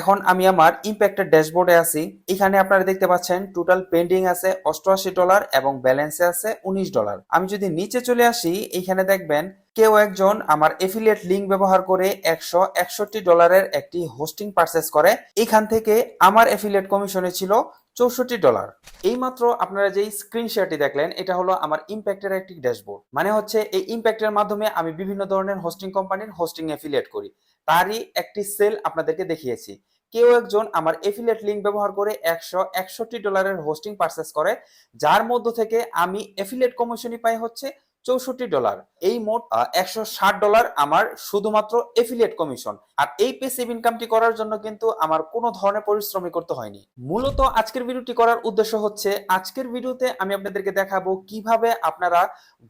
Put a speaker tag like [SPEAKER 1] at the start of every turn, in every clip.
[SPEAKER 1] এখন আমি আমার ইম্প্যাক্টের ড্যাশবোর্ডে আছি। এখানে আপনারা দেখতে পাচ্ছেন টোটাল পেন্ডিং আছে অষ্টআশি ডলার এবং ব্যালেন্সে আছে উনিশ ডলার আমি যদি নিচে চলে আসি, এখানে দেখবেন কেউ একজন আমার এফিলিয়েট লিঙ্ক ব্যবহার করে একশো একষট্টি ডলারের একটি হোস্টিং পারচেস করে। এখান থেকে আমার এফিলিয়েট কমিশনে ছিল চৌষট্টি ডলার এইমাত্র আপনারা যেই স্ক্রিনশটটি দেখলেন, এটা হলো আমার ইম্প্যাক্টের একটি ড্যাশবোর্ড। মানে হচ্ছে এই ইম্প্যাক্টের মাধ্যমে আমি বিভিন্ন ধরনের হোস্টিং কোম্পানির হোস্টিং এফিলিয়েট করি। তারই একটি সেল আপনাদেরকে দেখিয়েছি। কেউ একজন আমার এফিলিয়েট লিঙ্ক ব্যবহার করে একশো একষট্টি ডলারের হোস্টিং পারচেস করে, যার মধ্য থেকে আমি এফিলিয়েট কমিশনই পাই হচ্ছে চৌষট্টি ডলার। এই মোট একশো ষাট ডলার আমার শুধুমাত্র এফিলিয়েট কমিশন আর এই পেসিভ ইনকামটি করার জন্য কিন্তু আমার কোনো ধরনের পরিশ্রমই করতে হয়নি। মূলত আজকের ভিডিওটি করার উদ্দেশ্য হচ্ছে, আজকের ভিডিওতে আমি আপনাদেরকে দেখাবো কীভাবে আপনারা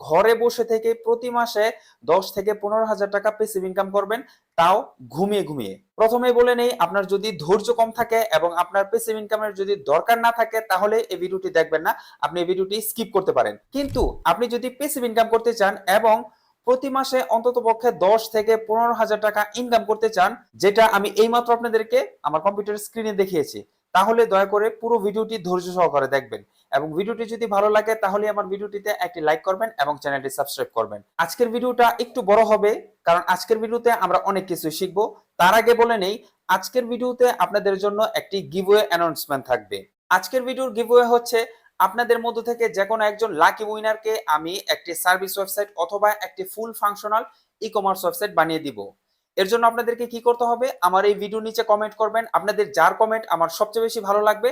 [SPEAKER 1] ঘরে বসে থেকে প্রতি মাসে দশ থেকে পনেরো হাজার টাকা পেসিভ ইনকাম করবেন তাও ঘুমিয়ে ঘুমিয়ে। প্রথমে বলে নেই, আপনার যদি ধৈর্য কম থাকে এবং আপনার পেসিভ ইনকামের যদি দরকার না থাকে, তাহলে এই ভিডিওটি দেখবেন না, আপনি এই ভিডিওটি স্কিপ করতে পারেন। কিন্তু আপনি যদি পেসিভ ইনকাম করতে চান এবং প্রতি মাসে অন্তত পক্ষে দশ থেকে পনেরো হাজার টাকা ইনকাম করতে চান, যেটা আমি এইমাত্র আপনাদেরকে আমার কম্পিউটার স্ক্রিনে দেখিয়েছি। তাহলে দয়া করে পুরো ভিডিওটি ধৈর্য সহকারে দেখবেন। এবং ভিডিওটি যদি ভালো লাগে, তাহলে আমার ভিডিওটিতে একটি লাইক করবেন এবং চ্যানেলটি সাবস্ক্রাইব করবেন। আজকের ভিডিওটা একটু বড় হবে, কারণ আজকের ভিডিওতে আমরা অনেক কিছু শিখব। তার আগে বলে নেই, আজকের ভিডিওতে আপনাদের জন্য একটি গিভওয়ে অ্যানাউন্সমেন্ট থাকবে। আজকের ভিডিওর গিভওয়ে হচ্ছে, আপনাদের মধ্য থেকে যে কোনো একজন লাকি উইনারকে আমি একটি সার্ভিস ওয়েবসাইট অথবা একটি full functional e commerce website বানিয়ে দিব। এর জন্য আপনাদেরকে কি করতে হবে? আমার এই ভিডিও নিচে কমেন্ট করবেন। আপনাদের যার কমেন্ট আমার সবচেয়ে বেশি ভালো লাগবে,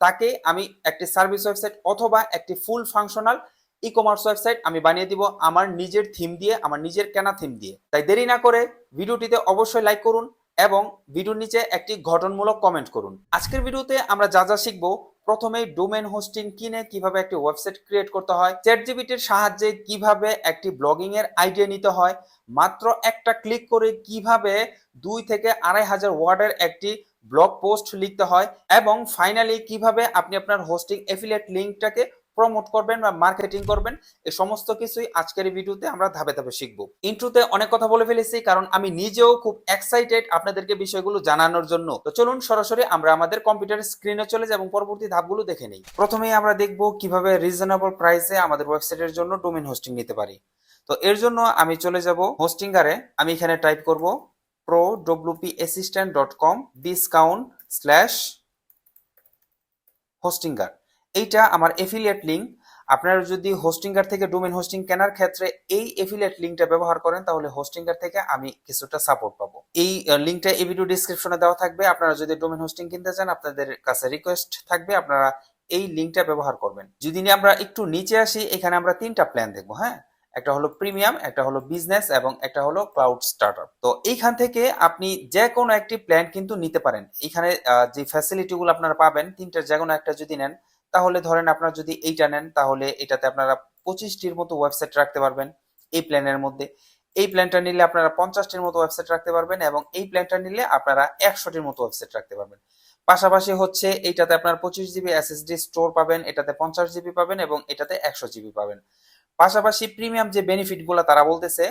[SPEAKER 1] তাকে আমি একটি সার্ভিস ওয়েবসাইট অথবা একটি full functional e commerce website আমি বানিয়ে দিব আমার নিজের থিম দিয়ে, আমার নিজের কেনা থিম দিয়ে। তাই দেরি না করে ভিডিওটিতে অবশ্যই লাইক করুন। এবং ভিডিওর নিচে একটি গঠনমূলক কমেন্ট করুন। আজকের ভিডিওতে আমরা যা যা শিখব প্রথমে ডোমেন হোস্টিং কিনে কীভাবে একটি ওয়েবসাইট ক্রিয়েট করতে হয় চ্যাট জিবিটির সাহায্যে কীভাবে একটি ব্লগিং এর আইডিয়া নিতে হয়, মাত্র একটা ক্লিক করে কীভাবে দুই থেকে আড়াই হাজার ওয়ার্ডের একটি ব্লগ পোস্ট লিখতে হয়, এবং ফাইনালি কীভাবে আপনি আপনার হোস্টিং এফিলিয়েট লিঙ্কটাকে প্রমোট করবেন বা মার্কেটিং করবেন এই সমস্ত কিছুই আজকের ভিডিওতে আমরা ধাপে ধাপে শিখব। ইন্ট্রোতে অনেক কথা বলে ফেলেছি, কারণ আমি নিজেও খুব এক্সাইটেড আপনাদেরকে বিষয়গুলো জানানোর জন্য। তো চলুন সরাসরি আমরা আমাদের কম্পিউটার স্ক্রিনে চলে যাই এবং পরবর্তী ধাপগুলো দেখে নিই। প্রথমেই আমরা দেখব কীভাবে রিজনেবল প্রাইসে আমাদের ওয়েবসাইটের জন্য ডোমেন হোস্টিং নিতে পারি। তো এর জন্য আমি চলে যাব হোস্টিংগারে আমি এখানে টাইপ করব assistant dot com discount slash Hostinger এইটা আমার এফিলিয়েট লিঙ্ক আপনারা যদি হোস্টিংগার থেকে ডোমেন হোস্টিং কেনার ক্ষেত্রে এই এফিলিয়েট লিঙ্কটা ব্যবহার করেন, তাহলে হোস্টিংগার থেকে আমি কিছুটা সাপোর্ট পাবো। এই লিঙ্কটা এই ভিডিও ডিসক্রিপশনে দেওয়া থাকবে। আপনারা যদি ডোমেন হোস্টিং কিনতে চান, আপনাদের কাছে রিকোয়েস্ট থাকবে, আপনারা এই লিঙ্কটা ব্যবহার করবেন। যদি আমরা একটু নিচে আসি, এখানে আমরা তিনটা প্ল্যান দেখব হ্যাঁ? একটা হলো প্রিমিয়াম একটা হলো বিজনেস এবং একটা হলো ক্লাউড স্টার্টার তো এইখান থেকে আপনি যে কোনো একটি প্ল্যান কিন্তু নিতে পারেন। এখানে যে ফ্যাসিলিটিগুলো আপনারা পাবেন তিনটার যে কোনো একটা যদি নেন তাহলে ধরেন আপনারা যদি এইটা নেন, তাহলে এটাতে আপনারা পঁচিশটির মতো ওয়েবসাইট রাখতে পারবেন এই প্ল্যানের মধ্যে। এই প্ল্যানটা নিলে আপনারা পঞ্চাশটির মতো ওয়েবসাইট রাখতে পারবেন এবং এই প্ল্যানটা নিলে আপনারা একশোটির মতো ওয়েবসাইট রাখতে পারবেন। পাশাপাশি হচ্ছে এইটাতে আপনার পঁচিশ জিবি এসএসডি স্টোর পাবেন, এটাতে পঞ্চাশ জিবি পাবেন এবং এটাতে একশো জিবি পাবেন। পাশাপাশি প্রিমিয়াম যে বেনিফিটগুলো তারা বলতেছে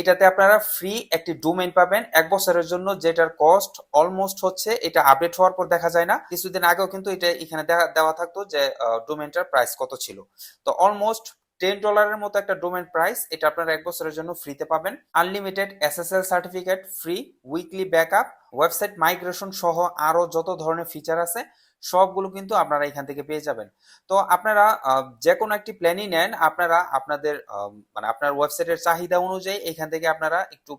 [SPEAKER 1] এটাতে আপনারা ফ্রি একটি ডোমেইন পাবেন। এক বছরের জন্য যেটার কস্ট অলমোস্ট হচ্ছে, এটা আপডেট হওয়ার পর দেখা যায় না। কিছুদিন আগেও কিন্তু এটা এখানে দেওয়া থাকতো যে ডোমেনটার প্রাইস কত ছিল। তো অলমোস্ট টেন ডলারের মতো একটা ডোমেন প্রাইস এটা আপনারা এক বছরের জন্য ফ্রিতে পাবেন। Unlimited SSL certificate free weekly backup website migration সহ আরও যত ধরনের ফিচার আছে সবগুলো কিন্তু আপনারা এখান থেকে পেয়ে যাবেন। তো আপনারা যে কোনো একটি প্ল্যানই নেন, আপনারা আপনাদের মানে আপনার ওয়েবসাইটের চাহিদা অনুযায়ী এখান থেকে আপনারা একটু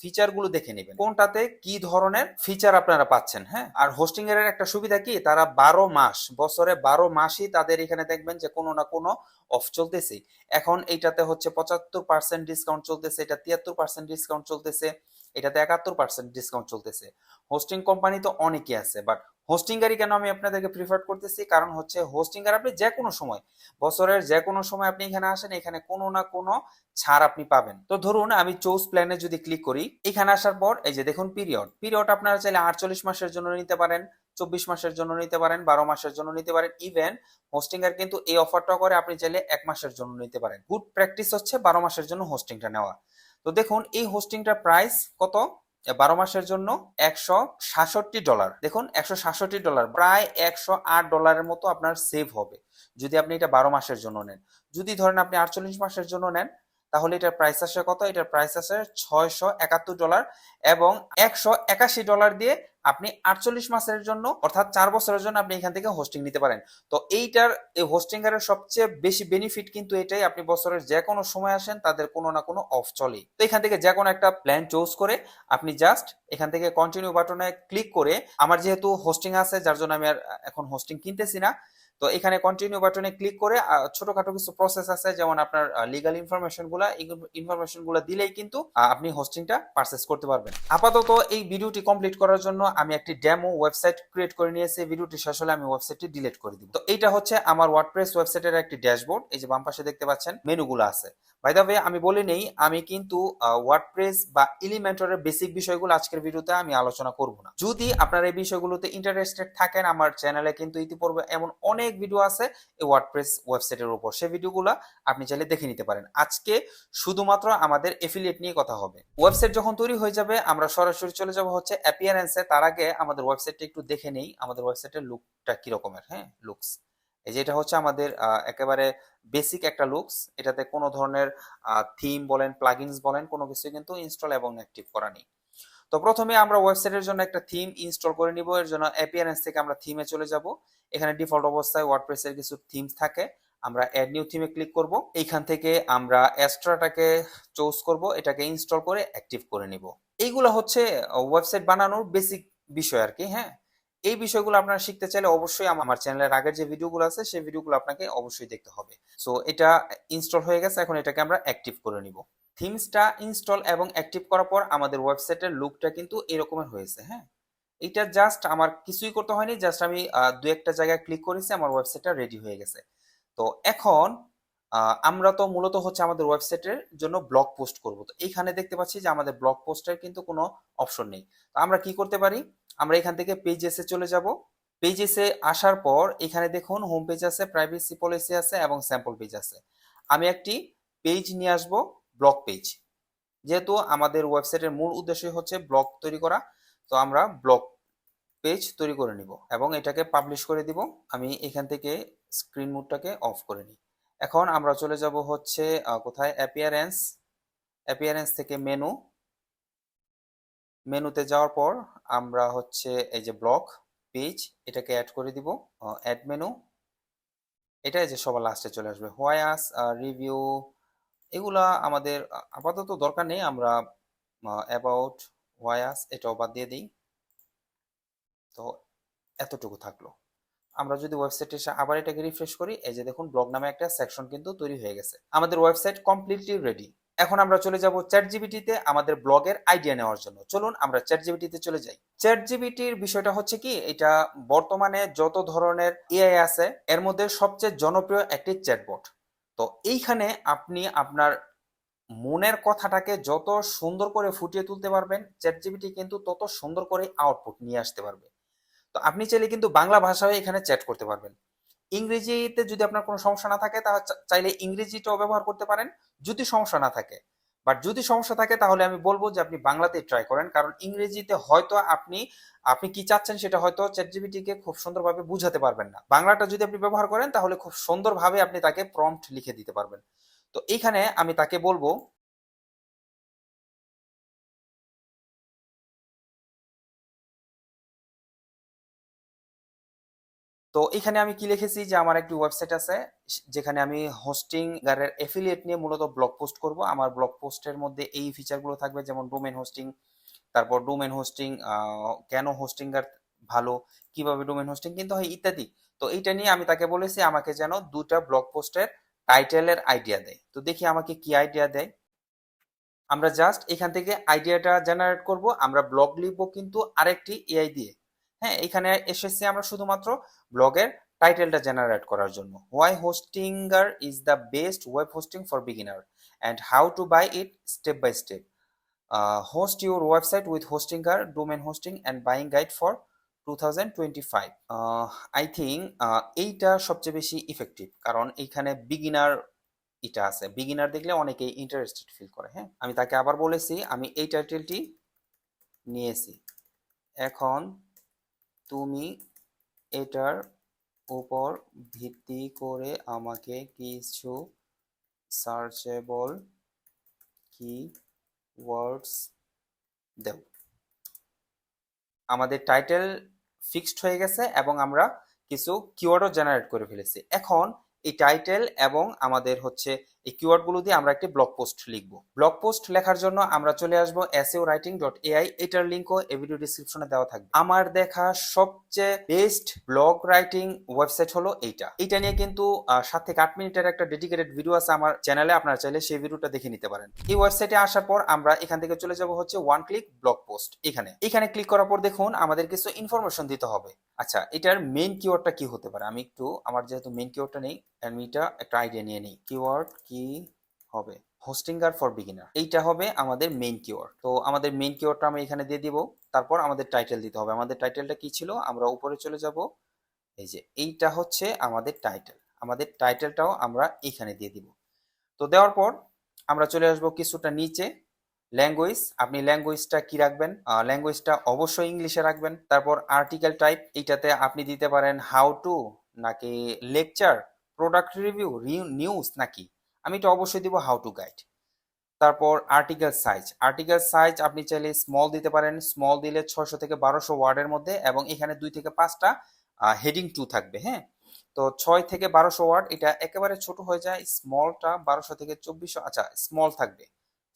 [SPEAKER 1] ফিচারগুলো দেখে নেবেন। কোনটাতে কি ধরনের ফিচার আপনারা পাচ্ছেন হ্যাঁ? আর হোস্টিং এর একটা সুবিধা কি? তারা বারো মাস, বছরে বারো মাসই তাদের এখানে দেখবেন যে কোনো না কোনো অফ চলতেছে। এখন এইটাতে হচ্ছে পঁচাত্তর পার্সেন্ট ডিসকাউন্ট চলতেছে, এটা তিয়াত্তর পার্সেন্ট ডিসকাউন্ট চলতেছে, এটাতে একাত্তর পার্সেন্ট ডিসকাউন্ট চলতেছে। হোস্টিং কোম্পানি তো অনেকই আছে বাট হোস্টিংগারই কেন আমি আপনাদেরকে প্রিফার করতেছি? কারণ হচ্ছে হোস্টিংগার আপনি যে কোনো সময়, বছরের যে কোনো সময় আপনি এখানে আসেন, এখানে কোনো না কোনো ছাড় আপনি পাবেন। তো ধরুন আমি চৌস প্ল্যানে যদি ক্লিক করি, এখানে আসার পর এই যে দেখুন পিরিয়ড পিরিয়ড আপনারা চাইলে আটচল্লিশ মাসের জন্য নিতে পারেন, চব্বিশ মাসের জন্য নিতে পারেন, বারো মাসের জন্য নিতে পারেন ইভেন হোস্টিংগার কিন্তু এই অফারটা করে আপনি চাইলে এক মাসের জন্য নিতে পারেন। গুড প্র্যাকটিস হচ্ছে বারো মাসের জন্য হোস্টিংটা নেওয়া। তো দেখুন এই হোস্টিংটার প্রাইস কত? বারো মাসের জন্য একশো সাতষট্টি ডলার। দেখুন, একশো সাতষট্টি ডলার, প্রায় একশো আট ডলারের মতো আপনার সেভ হবে যদি আপনি এটা বারো মাসের জন্য নেন। যদি ধরেন আপনি আটচল্লিশ মাসের জন্য নেন তাহলে এটার প্রাইস আসে কত? এটার প্রাইস আসে ছয়শো একাত্তর ডলার এবং একশো একাশি ডলার দিয়ে আপনি আটচল্লিশ মাসের জন্য, অর্থাৎ চার বছরের জন্য আপনি এখান থেকে হোস্টিং নিতে পারেন। তো এইটার, এই হোস্টিং এর সবচেয়ে বেশি বেনিফিট কিন্তু এটাই, আপনি বছরের যে কোনো সময় আসেন, তাদের কোনো না কোনো অফ চলে তো এখান থেকে যে কোনো একটা প্ল্যান চুজ করে আপনি জাস্ট এখান থেকে কন্টিনিউ বাটনে ক্লিক করে, আমার যেহেতু হোস্টিং আছে, যার জন্য আমি আর এখন হোস্টিং কিনতেছি না তো এখানে কন্টিনিউ বাটনে ক্লিক করে ছোটখাটো কিছু প্রসেস আছে, যেমন আপনার লিগাল ইনফরমেশনগুলা ইনফরমেশনগুলা দিলেই কিন্তু আপনি হোস্টিংটা পারচেস করতে পারবেন। আপাতত এই ভিডিওটি কমপ্লিট করার জন্য আমি একটি ডেমো ওয়েবসাইট ক্রিয়েট করে নিয়েছি। ভিডিওটি শেষ হলে আমি ওয়েবসাইটটি ডিলিট করে দিব। তো এইটা হচ্ছে আমার ওয়ার্ডপ্রেস ওয়েবসাইটের একটি ড্যাশবোর্ড এই যে বাম পাশে দেখতে পাচ্ছেন মেনুগুলো আছে। বাই দ্য ওয়ে আমি বলে নেই, আমি কিন্তু ওয়ার্ডপ্রেস বা এলিমেন্টরের বেসিক বিষয়গুলো আজকের ভিডিওতে আমি আলোচনা করব না। যদি আপনারা এই বিষয়গুলোতে ইন্টারেস্টেড থাকেন, আমার চ্যানেলে কিন্তু ইতিপূর্বে এমন অনেক ভিডিও আছে এই ওয়ার্ডপ্রেস ওয়েবসাইটের উপর। সেই ভিডিওগুলো আপনি চাইলে দেখে নিতে পারেন। আজকে শুধুমাত্র আমাদের এফিলিয়েট নিয়ে কথা হবে। ওয়েবসাইট যখন তৈরি হয়ে যাবে, আমরা সরাসরি চলে যাব হচ্ছে অ্যাপিয়ারেন্সে তার আগে আমাদের ওয়েবসাইটটা একটু দেখে নেই, আমাদের ওয়েবসাইটের লুকটা কি রকমের হ্যাঁ? লুকস এই যে এটা হচ্ছে আমাদের একেবারে বেসিক একটা লুকস এটাতে কোনো ধরনের থিম বলেন প্লাগইনস বলেন, কোনো কিছু কিন্তু ইনস্টল এবং অ্যাক্টিভ করা নেই। তো প্রথমে আমরা ওয়েবসাইটের জন্য একটা থিম ইনস্টল করে নিব। এর জন্য অ্যাপিয়ারেন্স থেকে আমরা থিমে চলে যাব। এখানে ডিফল্ট অবস্থায় ওয়ার্ডপ্রেসের কিছু থিমস থাকে। আমরা অ্যাড নিউ থিমে ক্লিক করব। এইখান থেকে আমরা অ্যাস্ট্রাটাকে চুজ করব। এটাকে ইনস্টল করে অ্যাক্টিভ করে নিব। এইগুলো হচ্ছে ওয়েবসাইট বানানোর বেসিক বিষয় আর কি হ্যাঁ? এই বিষয়গুলো আপনারা শিখতে চাইলে অবশ্যই আমার চ্যানেলের আগের যে ভিডিওগুলো আছে, সেই ভিডিওগুলো আপনাকে অবশ্যই দেখতে হবে। সো এটা ইনস্টল হয়ে গেছে। এখন এটাকে আমরা অ্যাক্টিভ করে নিব। থিমসটা ইনস্টল এবং অ্যাক্টিভ করার পর আমাদের ওয়েবসাইটের লুকটা কিন্তু এরকমের হয়েছে হ্যাঁ? এটা জাস্ট আমার কিছুই করতে হয়নি, জাস্ট আমি দু একটা জায়গায় ক্লিক করেছি, আমার ওয়েবসাইটটা রেডি হয়ে গেছে। তো এখন আমরা তো মূলত হচ্ছে আমাদের ওয়েবসাইটের জন্য ব্লগ পোস্ট করব। তো এইখানে দেখতে পাচ্ছি যে আমাদের ব্লগ পোস্টের কিন্তু কোনো অপশন নেই। তো আমরা কি করতে পারি? আমরা এখান থেকে পেজেসে চলে যাব। পেজেসে আসার পর এখানে দেখুন হোম পেজ আছে প্রাইভেসি পলিসি আছে এবং স্যাম্পল পেজ আছে। আমি একটি পেজ নিয়ে আসব। ব্লগ পেজ যেহেতু আমাদের ওয়েবসাইটের মূল উদ্দেশ্যই হচ্ছে ব্লগ তৈরি করা, তো আমরা ব্লগ পেজ তৈরি করে নিব এবং এটাকে পাবলিশ করে দিব। আমি এখান থেকে স্ক্রিন মোডটাকে অফ করে নিই। এখন আমরা চলে যাব হচ্ছে কোথায়? অ্যাপিয়ারেন্স অ্যাপিয়ারেন্স থেকে মেনু মেনুতে যাওয়ার পর আমরা হচ্ছে এই যে ব্লক পেজ এটাকে অ্যাড করে দিব অ্যাড মেনু এটা যে সবার লাস্টে চলে আসবে। হোয়াইস রিভিউ এগুলা আমাদের আপাতত দরকার নেই, আমরা অ্যাবাউট হোয়াইস এটাও বাদ দিয়ে দিই। তো এতটুকু থাকল। আমরা যদি ওয়েবসাইটে এসে আবার এটাকে রিফ্রেশ করি, এই যে দেখুন ব্লগ নামে একটা সেকশন কিন্তু তৈরি হয়ে গেছে। আমাদের ওয়েবসাইট কমপ্লিটলি রেডি এখন আমরা চলে যাব চ্যাট জিবিটিতে আমাদের ব্লগের আইডিয়া নেওয়ার জন্য। চলুন, আমরা চ্যাট জিবিটিতে চলে যাই। চ্যাট জিবিটির বিষয়টা হচ্ছে কি, এটা বর্তমানে যত ধরনের এআই আছে, এর মধ্যে সবচেয়ে জনপ্রিয় একটি চ্যাটবট তো এইখানে আপনি আপনার মনের কথাটাকে যত সুন্দর করে ফুটিয়ে তুলতে পারবেন চ্যাট জিবিটি কিন্তু তত সুন্দর করে আউটপুট নিয়ে আসতে পারবে। তো আপনি চাইলে কিন্তু বাংলা ভাষায় এখানে চ্যাট করতে পারবেন। ইংরেজিতে যদি আপনার কোনো সমস্যা না থাকে, তাহলে চাইলে ইংরেজিটাও ব্যবহার করতে পারেন। যদি সমস্যা না থাকে বাট যদি সমস্যা থাকে, তাহলে আমি বলব যে আপনি বাংলাতে ট্রাই করেন। কারণ ইংরেজিতে হয়তো আপনি আপনি কি চাচ্ছেন সেটা হয়তো চ্যাটজিবিটিকে খুব সুন্দরভাবে বুঝাতে পারবেন না। বাংলাটা যদি আপনি ব্যবহার করেন, তাহলে খুব সুন্দরভাবে আপনি তাকে প্রম্পট লিখে দিতে পারবেন। তো এইখানে আমি তাকে বলব তো এখানে আমি কি লিখেছি যে আমার একটি ওয়েবসাইট আছে, যেখানে আমি হোস্টিং গারের এফিলিয়েট নিয়ে মূলত ব্লগ পোস্ট করব। আমার ব্লগ পোস্টের মধ্যে এই ফিচারগুলো থাকবে, যেমন ডোমেন হোস্টিং তারপর ডোমেন হোস্টিং কেন হোস্টিং গার ভালো, কীভাবে ডোমেন হোস্টিং কিন্তু হয় ইত্যাদি। তো এইটা নিয়ে আমি তাকে বলেছি, আমাকে যেন দুটা ব্লগ পোস্টের টাইটেলের আইডিয়া দেয়। তো দেখি আমাকে কি আইডিয়া দেয়। আমরা জাস্ট এখান থেকে আইডিয়াটা জেনারেট করব, আমরা ব্লগ লিখব কিন্তু আরেকটি এআই দিয়ে। হ্যাঁ এখানে এসেছি আমরা শুধুমাত্র ব্লগের টাইটেলটা জেনারেট করার জন্য। Why Hostinger is the best web hosting for beginner and how to buy it step by step host your website with Hostinger domain hosting and buying guide for two thousand twenty five I think এইটা সবচেয়ে বেশি effective কারণ এইখানে beginner এটা আছে। Beginner দেখলে অনেকেই interested feel করে হ্যাঁ? আমি তাকে আবার বলেছি, আমি এই টাইটেলটি নিয়েছি। এখন তুমি এটার উপর ভিত্তি করে আমাকে কিছু সার্চেবল কি ওয়ার্ডস দেও। আমাদের টাইটেল ফিক্সড হয়ে গেছে এবং আমরা কিছু কিওয়ার্ডও জেনারেট করে ফেলেছি। এখন এই টাইটেল এবং আমাদের হচ্ছে এই কিওয়ার্ডগুলো দিয়ে আমরা একটি ব্লগ পোস্ট লিখব। ব্লগ পোস্ট লেখার জন্য আমরা চলে আসব এসইও রাইটিং ডট এআই এটার লিঙ্কও এই ভিডিও ডিসক্রিপশনে দেওয়া থাকবে। আমার দেখা সবচেয়ে বেস্ট ব্লগ রাইটিং ওয়েবসাইট হলো এইটা। এইটা নিয়ে কিন্তু সাত থেকে আট মিনিটের একটা ডেডিকেটেড ভিডিও আছে আমার চ্যানেলে আপনারা চাইলে সেই ভিডিওটা দেখে নিতে পারেন। এই ওয়েবসাইটে আসার পর আমরা এখান থেকে চলে যাব হচ্ছে ওয়ান ক্লিক ব্লগ পোস্ট এখানে। এখানে ক্লিক করার পর দেখুন, আমাদের কিছু ইনফরমেশন দিতে হবে। আচ্ছা এটার মেইন কিওয়ার্ডটা কি হতে পারে? আমি একটু, আমার যেহেতু মেইন কিওয়ার্ডটা নেই আমি এটা একটা আইডিয়া নিয়ে নিই। কিওয়ার্ড কি হবে? হোস্টিঙ্গার ফর বিগিনার এইটা হবে আমাদের মেইন কিওয়ার্ড তো আমাদের মেইন কিওয়ার্ডটা আমরা এখানে দিয়ে দিব, তারপর আমাদের টাইটেল দিতে হবে। আমাদের টাইটেলটা কি ছিল? আমরা উপরে চলে যাব। এই যে, এইটা হচ্ছে আমাদের টাইটেল আমাদের টাইটেলটাও আমরা এখানে দিয়ে দিব। তো দেওয়ার পর আমরা চলে আসব কিছুটা নিচে। ল্যাঙ্গুয়েজ আপনি ল্যাঙ্গুয়েজটা কি রাখবেন? ল্যাঙ্গুয়েজটা অবশ্যই ইংলিশে রাখবেন। তারপর আর্টিকেল টাইপ এইটাতে আপনি দিতে পারেন হাউ টু নাকি লেকচার প্রোডাক্ট রিভিউ নিউজ নাকি? আমি এটা অবশ্যই দিব হাউ টু গাইড তারপর আর্টিকেল সাইজ আর্টিকেল সাইজ আপনি চাইলে স্মল দিতে পারেন। স্মল দিলে ছয়শো থেকে বারোশো ওয়ার্ডের মধ্যে এবং এখানে দুই থেকে পাঁচটা হেডিং টু থাকবে হ্যাঁ? তো ছয় থেকে বারোশো ওয়ার্ড, এটা একেবারে ছোট হয়ে যায় স্মলটা বারোশো থেকে চব্বিশশো আচ্ছা স্মল থাকবে।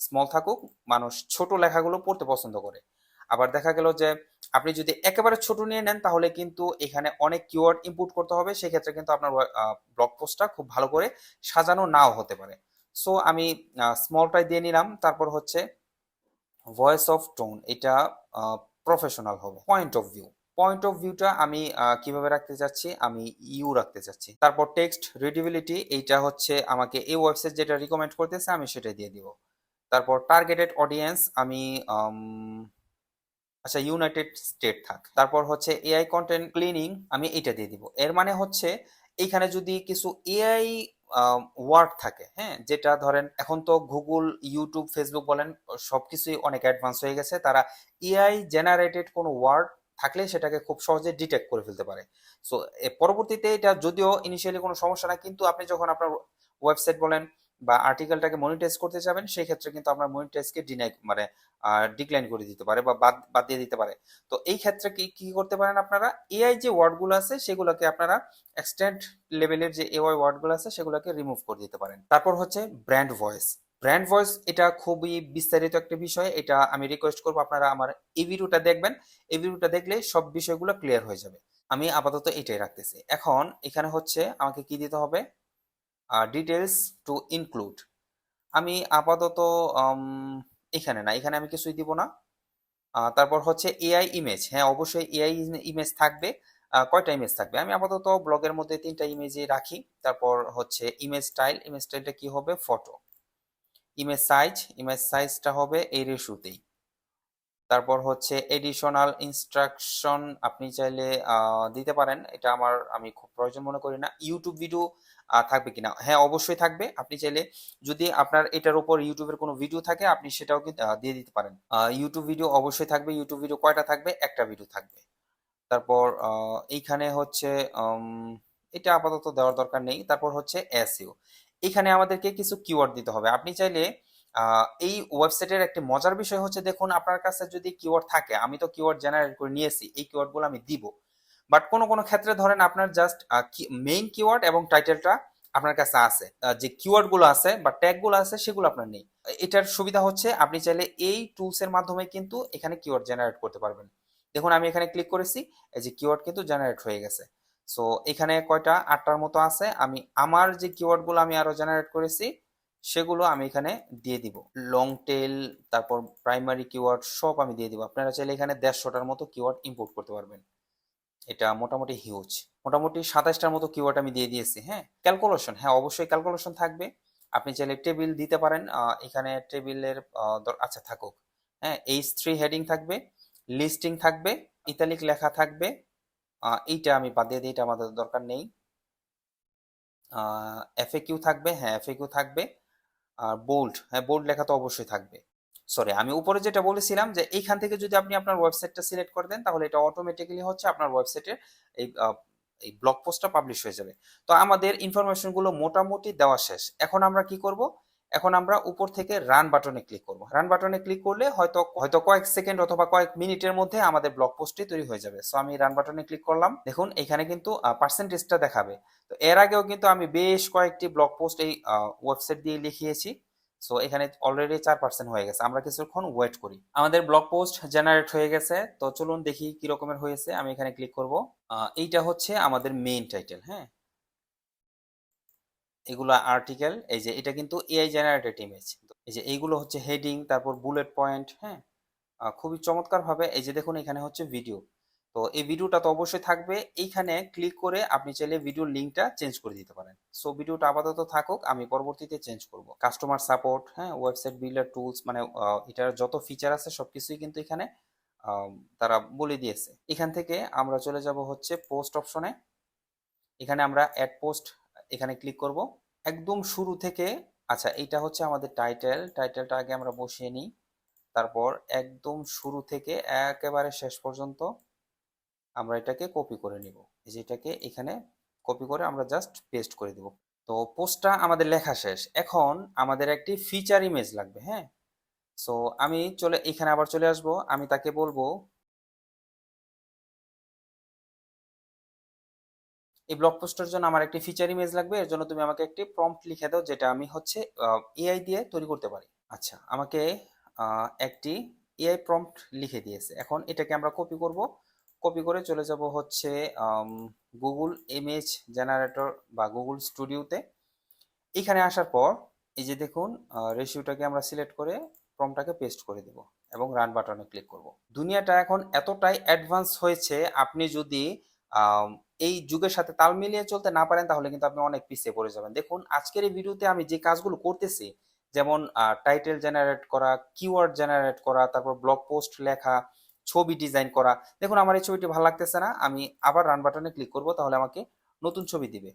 [SPEAKER 1] স্মল থাকুক, মানুষ ছোট লেখাগুলো পড়তে পছন্দ করে। আবার দেখা গেল যে আপনি যদি একেবারে ছোট নিয়ে নেন, তাহলে কিন্তু এখানে অনেক কিওয়ার্ড ইনপুট করতে হবে। সেক্ষেত্রে কিন্তু আপনার ব্লগ পোস্টটা খুব ভালো করে সাজানো নাও হতে পারে। সো আমি স্মলটাই দিয়ে নিলাম। তারপর হচ্ছে ভয়েস অফ টোন এটা প্রফেশনাল হবে। Point of view point of ভিউটা আমি কীভাবে রাখতে চাচ্ছি? আমি ইউ রাখতে চাচ্ছি। তারপর টেক্সট রিডিবিলিটি এইটা হচ্ছে আমাকে এই ওয়েবসাইট যেটা রিকমেন্ড করতেছে, আমি সেটা দিয়ে দিব। তারপর টার্গেটেড অডিয়েন্স আমি আচ্ছা ইউনাইটেড স্টেট থাক। তারপর হচ্ছে এআই কন্টেন্ট ক্লিনিং আমি এটা দিয়ে দিব। এর মানে হচ্ছে এইখানে যদি কিছু এআই ওয়ার্ড থাকে হ্যাঁ যেটা ধরেন এখন তো গুগল ইউটিউব ফেসবুক বলেন, সবকিছুই অনেক অ্যাডভান্স হয়ে গেছে। তারা এআই জেনারেটেড কোনো ওয়ার্ড থাকলে সেটাকে খুব সহজে ডিটেক্ট করে ফেলতে পারে। সো পরবর্তীতে এটা যদিও ইনিশিয়ালি কোনো সমস্যা না কিন্তু আপনি যখন আপনার ওয়েবসাইট বলেন বা আর্টিকেলটাকে মনিটাইজ করতে যাবেন সেই ক্ষেত্রে কিন্তু আপনার মনিটাইজকে ডিনাই মানে ডিক্লাইন করে দিতে পারে বা বাদ বাদ দিয়ে দিতে পারে। তো এই ক্ষেত্রে কি কি করতে পারেন আপনারা? এআই যে ওয়ার্ডগুলো আছে, সেগুলোকে আপনারা এক্সটেন্ড লেভেলের যে এআই ওয়ার্ডগুলো আছে, সেগুলোকে রিমুভ করে দিতে পারেন। তারপর হচ্ছে ব্র্যান্ড ভয়েস ব্র্যান্ড ভয়েস এটা খুবই বিস্তারিত একটা বিষয়। এটা আমি রিকোয়েস্ট করব আপনারা আমার এই ভিডিওটা দেখবেন। এই ভিডিওটা দেখলে সব বিষয়গুলো ক্লিয়ার হয়ে যাবে। আমি আপাতত এটাই রাখতেছি। এখন এখানে হচ্ছে আমাকে কি দিতে হবে? ডিটেলস টু ইনক্লুড আমি আপাতত এখানে না, এখানে আমি কিছুই দিব না। তারপর হচ্ছে এআই ইমেজ হ্যাঁ অবশ্যই এআই ইমেজ থাকবে কয়টা ইমেজ থাকবে? আমি আপাতত ব্লগের মধ্যে তিনটা ইমেজই রাখি, তারপর হচ্ছে ইমেজ স্টাইল ইমেজ স্টাইলটা কি হবে? ফটো ইমেজ সাইজ ইমেজ সাইজটা হবে এই রেশুতেই তারপর হচ্ছে এডিশনাল ইনস্ট্রাকশন আপনি চাইলে দিতে পারেন। এটা আমার, আমি খুব প্রয়োজন মনে করি না। ইউটিউব ভিডিও থাকবে কিনা? হ্যাঁ অবশ্যই থাকবে। আপনি চাইলে যদি আপনার এটার উপর ইউটিউবের কোনো ভিডিও থাকে, আপনি সেটাও দিয়ে দিতে পারেন। ইউটিউব ভিডিও অবশ্যই থাকবে। ইউটিউব ভিডিও কয়টা থাকবে? একটা ভিডিও থাকবে। তারপর এইখানে হচ্ছে এটা আপাতত দেওয়ার দরকার নেই। তারপর হচ্ছে এসইও এখানে আমাদেরকে কিছু কিওয়ার্ড দিতে হবে। আপনি চাইলে এই ওয়েবসাইটের একটি মজার বিষয় হচ্ছে, দেখুন, আপনার কাছে যদি কিওয়ার্ড থাকে, আমি তো কিওয়ার্ড জেনারেট করে নিয়েছি, এই কিওয়ার্ডগুলো আমি দিব। বাট কোনো কোনো ক্ষেত্রে ধরেন আপনার জাস্ট মেইন কিওয়ার্ড এবং টাইটেলটা আপনার কাছে আছে। যে কিওয়ার্ডগুলো আছে বা ট্যাগগুলো আছে, সেগুলো আপনার নেই। এটার সুবিধা হচ্ছে, আপনি চাইলে এই টুলস এর মাধ্যমে কিন্তু এখানে কিওয়ার্ড জেনারেট করতে পারবেন। দেখুন, আমি এখানে ক্লিক করেছি, এই যে কিওয়ার্ড কিন্তু জেনারেট হয়ে গেছে। সো এখানে কয়টা? আটটার মতো আছে। আমি, আমার যে কিওয়ার্ডগুলো আমি আরও জেনারেট করেছি সেগুলো আমি এখানে দিয়ে দিব। লং টেল তারপর প্রাইমারি কিওয়ার্ড সব আমি দিয়ে দিব। আপনারা চাইলে এখানে দেড়শোটার মতো কিওয়ার্ড ইম্পোর্ট করতে পারবেন। এটা মোটামুটি হিউজ মোটামুটি সাতাশটার মতো কিওয়ার্ড আমি দিয়ে দিয়েছি হ্যাঁ? ক্যালকুলেশন হ্যাঁ অবশ্যই ক্যালকুলেশন থাকবে। আপনি চাইলে টেবিল দিতে পারেন এখানে টেবিলের আচ্ছা থাকুক। হ্যাঁ এইচ থ্রি হেডিং থাকবে লিস্টিং থাকবে ইতালিক লেখা থাকবে। এইটা আমি বাদ দিয়ে দিই, এটা আমাদের দরকার নেই। এফএকিউ থাকবে হ্যাঁ এফএকিউ থাকবে। আর বোল্ড হ্যাঁ বোল্ড লেখা তো অবশ্যই থাকবে। সরি আমি উপরে যেটা বলেছিলাম যে এইখান থেকে যদি আপনি আপনার ওয়েবসাইটটা সিলেক্ট করে দেন, তাহলে এটা অটোমেটিক্যালি হচ্ছে আপনার ওয়েবসাইটের এই এই ব্লগ পোস্টটা পাবলিশ হয়ে যাবে। তো আমাদের ইনফরমেশনগুলো মোটামুটি দেওয়া শেষ। এখন আমরা কি করব? এখন আমরা উপর থেকে রান বাটনে ক্লিক করব। রান বাটনে ক্লিক করলে হয়তো হয়তো কয়েক সেকেন্ড অথবা কয়েক মিনিটের মধ্যে আমাদের ব্লগ পোস্টটি তৈরি হয়ে যাবে। সো আমি রান বাটনে ক্লিক করলাম। দেখুন, এখানে কিন্তু পার্সেন্টেজটা দেখাবে। তো এর আগেও কিন্তু আমি বেশ কয়েকটি ব্লগ পোস্ট এই ওয়েবসাইট দিয়ে লিখিয়েছি। সো এখানে অলরেডি চার পার্সেন্ট হয়ে গেছে। আমরা কিছুক্ষণ ওয়েট করি। আমাদের ব্লগ পোস্ট জেনারেট হয়ে গেছে। তো চলুন দেখি কি রকমের হয়েছে। আমি এখানে ক্লিক করব। এইটা হচ্ছে আমাদের মেইন টাইটেল হ্যাঁ? এগুলো আর্টিকেল এই যে এটা কিন্তু এআই জেনারেটেড ইমেজ এই যে এইগুলো হচ্ছে হেডিং তারপর বুলেট পয়েন্ট হ্যাঁ? খুবই চমৎকার ভাবে এই যে দেখুন এখানে হচ্ছে ভিডিও তো এই ভিডিওটা তো অবশ্যই থাকবে। এইখানে ক্লিক করে আপনি চাইলে ভিডিওর লিঙ্কটা চেঞ্জ করে দিতে পারেন। সো ভিডিওটা আপাতত থাকুক, আমি পরবর্তীতে চেঞ্জ করব। কাস্টমার সাপোর্ট হ্যাঁ? ওয়েবসাইট বিল্ডার টুলস মানে এটার যত ফিচার আছে সবকিছুই কিন্তু এখানে তারা বলে দিয়েছে। এখান থেকে আমরা চলে যাব হচ্ছে পোস্ট অপশনে এখানে আমরা অ্যাড পোস্ট এখানে ক্লিক করব। একদম শুরু থেকে আচ্ছা এইটা হচ্ছে আমাদের টাইটেল টাইটেলটা আগে আমরা বসিয়ে নিই। তারপর একদম শুরু থেকে একেবারে শেষ পর্যন্ত আমরা এটাকে কপি করে নিব। এই যে এটাকে এখানে কপি করে আমরা জাস্ট পেস্ট করে দিব। তো পোস্টটা আমাদের লেখা শেষ। এখন আমাদের একটি ফিচার ইমেজ লাগবে হ্যাঁ? সো আমি চলে, এখানে আবার চলে আসব। আমি তাকে বলব এই ব্লগ পোস্টের জন্য আমার একটি ফিচার ইমেজ লাগবে, এর জন্য তুমি আমাকে একটি প্রম্পট লিখে দাও, যেটা আমি হচ্ছে এআই দিয়ে তৈরি করতে পারি। আচ্ছা আমাকে একটি এআই প্রম্পট লিখে দিয়েছে। এখন এটাকে আমরা কপি করব। কপি করে চলে যাব হচ্ছে গুগল ইমেজ জেনারেটর বা গুগল স্টুডিওতে এখানে আসার পর, এই যে দেখুন রেশিওটাকে আমরা সিলেক্ট করে প্রম্পটটাকে পেস্ট করে দেব এবং রান বাটনে ক্লিক করব। দুনিয়াটা এখন এতটাই অ্যাডভান্স হয়েছে, আপনি যদি এই যুগের সাথে তাল মিলিয়ে চলতে না পারেন, তাহলে কিন্তু আপনি অনেক পিছিয়ে পড়ে যাবেন। দেখুন, আজকের এই ভিডিওতে আমি যে কাজগুলো করতেছি, যেমন টাইটেল জেনারেট করা কিওয়ার্ড জেনারেট করা, তারপর ব্লগ পোস্ট লেখা, ছবি ডিজাইন করা, দেখুন, আমার এই ছবিটি ভালো লাগতেছে না, আমি আবার রান বাটনে ক্লিক করব, তাহলে আমাকে নতুন ছবি দিবে।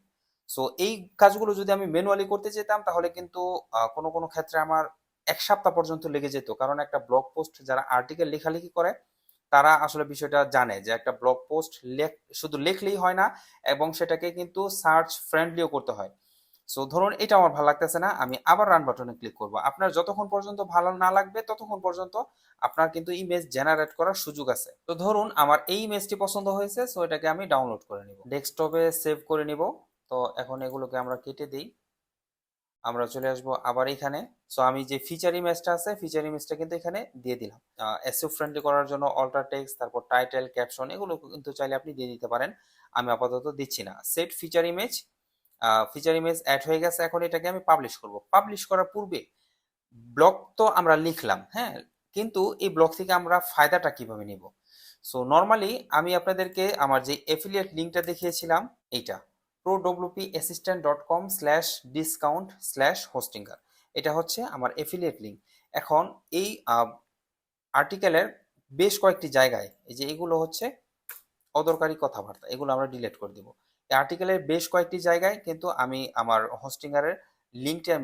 [SPEAKER 1] সো এই কাজগুলো যদি আমি ম্যানুয়ালি করতে যেতাম, তাহলে কিন্তু কোনো কোনো ক্ষেত্রে আমার এক সপ্তাহ পর্যন্ত লেগে যেত। কারণ একটা ব্লগ পোস্ট যারা আর্টিকেল লেখালেখি করে তারা আসলে বিষয়টা জানে যে একটা ব্লগ পোস্ট লেখ, শুধু লেখলেই হয় না এবং সেটাকে কিন্তু সার্চ ফ্রেন্ডলিও করতে হয়। সো ধরুন এটা আমার ভালো লাগতেছে না, আমি আবার রান বাটনে ক্লিক করব। আপনার যতক্ষণ পর্যন্ত ভালো না লাগবে, ততক্ষণ পর্যন্ত আপনার কিন্তু ইমেজ জেনারেট করার সুযোগ আছে। তো ধরুন আমার এই ইমেজটি পছন্দ হয়েছে সো এটাকে আমি ডাউনলোড করে নিব। ডেস্কটপে সেভ করে নিব। তো এখন এগুলোকে আমরা কেটে দিই। আমরা চলে আসব আবার এখানে। সো আমি যে ফিচার ইমেজটা আছে ফিচার ইমেজটা কিন্তু এখানে দিয়ে দিলাম। এসইও ফ্রেন্ডলি করার জন্য অল্টার টেক্সট তারপর টাইটেল ক্যাপশন এগুলো কিন্তু চাইলে আপনি দিয়ে দিতে পারেন। আমি আপাতত দিচ্ছি না। Set feature image feature image add হয়ে গেছে। এখন এটাকে আমি পাবলিশ করব। পাবলিশ করার পূর্বে ব্লগ তো আমরা লিখলাম হ্যাঁ? কিন্তু এই ব্লগ থেকে আমরা ফায়দাটা কীভাবে নিব? সো নর্মালি আমি আপনাদেরকে আমার যে এফিলিয়েট লিঙ্কটা দেখিয়েছিলাম, এইটা। Pro WP assistant dot com slash discount slash এটা হচ্ছে আমার এফিলিয়েট লিঙ্ক এখন এই আর্টিকেলের বেশ কয়েকটি জায়গায়, এই যে এগুলো হচ্ছে অদরকারি কথাবার্তা, এগুলো আমরা ডিলিট করে দিব। এই আর্টিকেলের বেশ কয়েকটি জায়গায় কিন্তু আমি আমার হোস্টিঙ্গারের লিঙ্কটা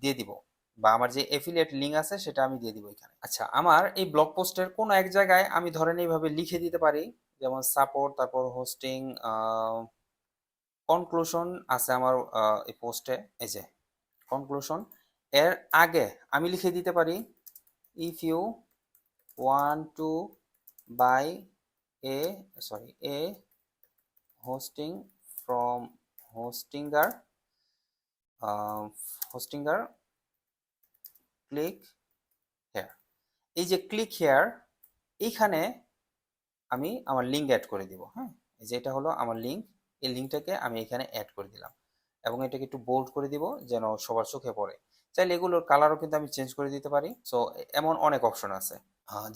[SPEAKER 1] দিয়ে দিব বা আমার যে এফিলিয়েট লিঙ্ক আছে সেটা আমি দিয়ে দিব এখানে। আচ্ছা আমার এই ব্লগ পোস্টের কোনো এক জায়গায় আমি ধরেন এইভাবে লিখে দিতে পারি, যেমন সাপোর্ট তারপর হোস্টিং কনক্লুশন আছে আমার এই পোস্টে এই যে কনক্লুশন এর আগে আমি লিখে দিতে পারি if you want to buy a sorry a hosting from Hostinger Hostinger click here এই যে ক্লিক হেয়ার এইখানে আমি আমার লিঙ্ক অ্যাড করে দিব হ্যাঁ? এই যে এটা হলো আমার লিঙ্ক এই লিঙ্কটাকে আমি এখানে অ্যাড করে দিলাম। এবং এটাকে একটু বোল্ড করে দিব যেন সবার চোখে পড়ে। চাইলে এগুলোর কালারও কিন্তু আমি চেঞ্জ করে দিতে পারি। সো এমন অনেক অপশন আছে।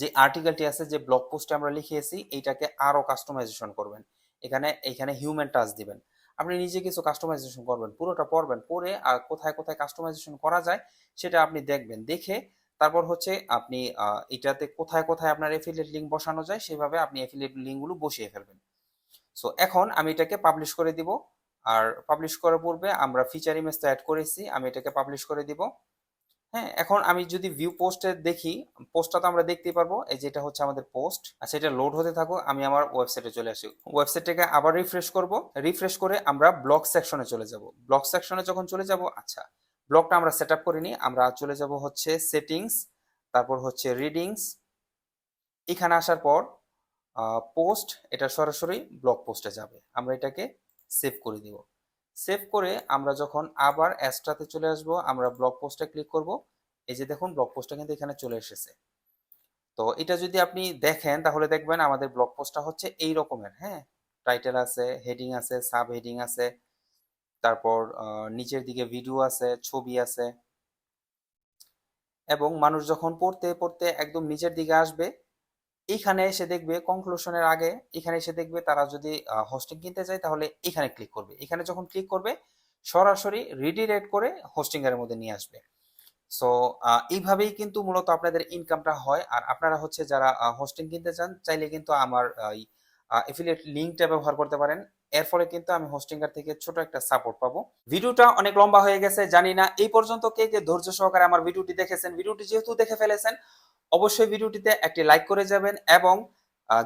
[SPEAKER 1] যে আর্টিকেলটি আছে, যে ব্লগ পোস্টে আমরা লিখিয়েছি, এইটাকে আরও কাস্টমাইজেশন করবেন। এখানে এখানে হিউম্যান টাচ দিবেন। আপনি নিজে কিছু কাস্টমাইজেশন করবেন, পুরোটা পড়বেন, পড়ে আর কোথায় কোথায় কাস্টমাইজেশন করা যায়, সেটা আপনি দেখবেন। দেখে তারপর হচ্ছে আপনি এটাতে কোথায় কোথায় আপনার এফিলিয়েট লিঙ্ক বসানো যায়, সেভাবে আপনি এফিলিয়েট লিঙ্কগুলো বসিয়ে ফেলবেন। সো এখন আমি এটাকে পাবলিশ করে দিব। আর পাবলিশ করার পূর্বে আমরা ফিচার ইমেজটা অ্যাড করেছি, আমি এটাকে পাবলিশ করে দিব। হ্যাঁ এখন আমি যদি ভিউ পোস্টে দেখি পোস্টটা তো আমরা দেখতেই পারব, এই যে এটা হচ্ছে আমাদের পোস্ট আচ্ছা এটা লোড হতে থাকো আমি আমার ওয়েবসাইটে চলে আসি। ওয়েবসাইটটাকে আবার রিফ্রেশ করব। রিফ্রেশ করে আমরা ব্লগ সেকশনে চলে যাব। ব্লগ সেকশনে যখন চলে যাব আচ্ছা ব্লগটা আমরা সেট আপ করিনি, আমরা চলে যাব হচ্ছে সেটিংস তারপর হচ্ছে রিডিংস এখানে আসার পর পোস্ট এটা সরাসরি ব্লগ পোস্টে যাবে। আমরা এটাকে সেভ করে দিব। সেভ করে আমরা যখন আবার অ্যাস্ট্রাতে চলে আসব, আমরা ব্লগ পোস্টে ক্লিক করব। এই যে দেখুন ব্লগ পোস্টটা কিন্তু এখানে চলে এসেছে। তো এটা যদি আপনি দেখেন, তাহলে দেখবেন আমাদের ব্লগ পোস্টটা হচ্ছে এই রকমের হ্যাঁ? টাইটেল আছে হেডিং আছে সাব হেডিং আছে, তারপর নিচের দিকে ভিডিও আছে, ছবি আছে। এবং মানুষ যখন পড়তে পড়তে একদম নিচের দিকে আসবে এইখানে এসে দেখবে কনক্লুশনের আগে, এখানে এসে দেখবে তারা যদি হোস্টিং কিনতে চায় তাহলে এখানে ক্লিক করবে। এখানে যখন ক্লিক করবে, সরাসরি রিডিরেক্ট করে হোস্টিং এর মধ্যে নিয়ে আসবে। সো এইভাবেই কিন্তু মূলত আপনাদের ইনকামটা হয়। আর আপনারা হচ্ছে যারা হোস্টিং কিনতে চান, চাইলে কিন্তু আমার এফিলিয়েট লিঙ্কটা ব্যবহার করতে পারেন। এর ফলে কিন্তু আমি হোস্টিংকার থেকে ছোট একটা সাপোর্ট পাবো। ভিডিওটা অনেক লম্বা হয়ে গেছে, জানি না। এই পর্যন্ত কে কে ধৈর্য সহকারে আমার ভিডিওটি দেখেছেন, ভিডিওটি যেহেতু দেখে ফেলেছেন অবশ্যই ভিডিওটিতে একটি লাইক করে যাবেন এবং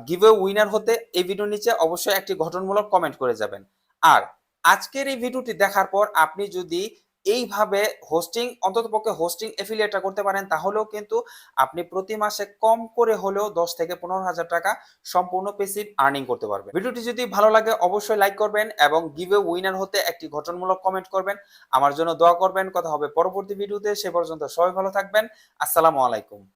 [SPEAKER 1] গিভে উইনার হতে এই ভিডিওর নিচে অবশ্যই একটি গঠনমূলক কমেন্ট করে যাবেন। আর আজকের এই ভিডিওটি দেখার পর আপনি যদি এইভাবে হোস্টিং অন্ততপক্ষে হোস্টিং এফিলিয়েটটা করতে পারেন, তাহলেও কিন্তু আপনি প্রতি মাসে কম করে হলেও দশ থেকে পনেরো হাজার টাকা সম্পূর্ণ পেসিভ আর্নিং করতে পারবেন। ভিডিওটি যদি ভালো লাগে অবশ্যই লাইক করবেন এবং গিভে উইনার হতে একটি ঘটনমূলক কমেন্ট করবেন। আমার জন্য দোয়া করবেন। কথা হবে পরবর্তী ভিডিওতে সে পর্যন্ত সবাই ভালো থাকবেন। আসসালামু আলাইকুম।